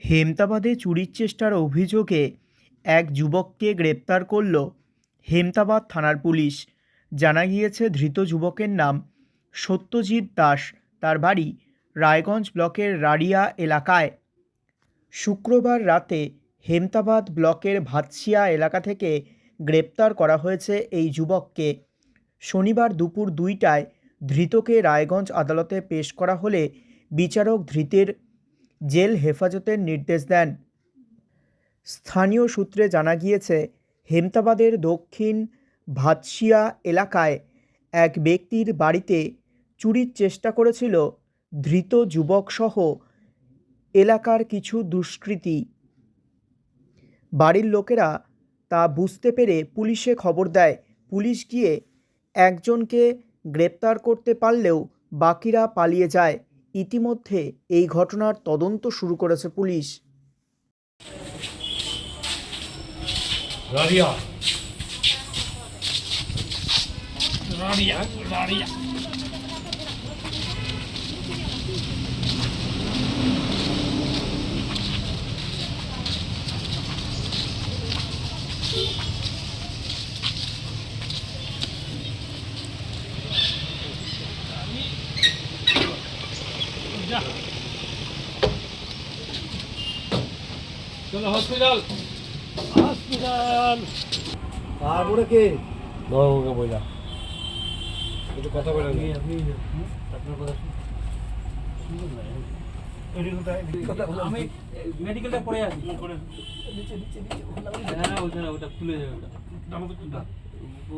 হেমতাবাদে চুরির চেষ্টার অভিযোগে এক যুবককে গ্রেপ্তার করল হেমতাবাদ থানার পুলিশ। জানা গিয়েছে, ধৃত যুবকের নাম সত্যজিৎ দাস। তার বাড়ি রায়গঞ্জ ব্লকের রাড়িয়া এলাকায়। শুক্রবার রাতে হেমতাবাদ ব্লকের ভাতসিয়া এলাকা থেকে গ্রেপ্তার করা হয়েছে এই যুবককে। শনিবার দুপুর দুইটায় ধৃতকে রায়গঞ্জ আদালতে পেশ করা হলে বিচারক ধৃতের জেল হেফাজতের নির্দেশ দেন। স্থানীয় সূত্রে জানা গিয়েছে, হেমতাবাদের দক্ষিণ ভাতশিয়া এলাকায় এক ব্যক্তির বাড়িতে চুরির চেষ্টা করেছিল ধৃত যুবকসহ এলাকার কিছু দুষ্কৃতী। বাড়ির লোকেরা তা বুঝতে পেরে পুলিশে খবর দেয়। পুলিশ গিয়ে একজনকে গ্রেপ্তার করতে পারলেও বাকিরা পালিয়ে যায়। ইতিমধ্যে এই ঘটনার তদন্ত শুরু করেছে পুলিশ। রাডিয়া। রাডিয়া রাডিয়া। চলো হসপিটাল হসপিটাল তারপরে কে? বাবুকে বইলা। একটু কথা বলে নি। আমি মেডিকেলটা পড়ে আছি। হ্যাঁ ওইখানে ওটা খুলে যাবে ওটা।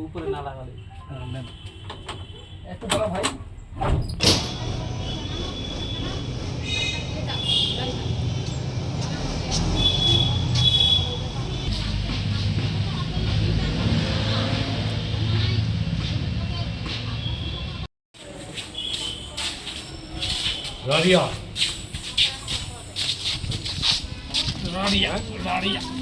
উপরে না লাগালে। একটু বড় ভাই। রাডিয়া রাডিয়া রাডিয়া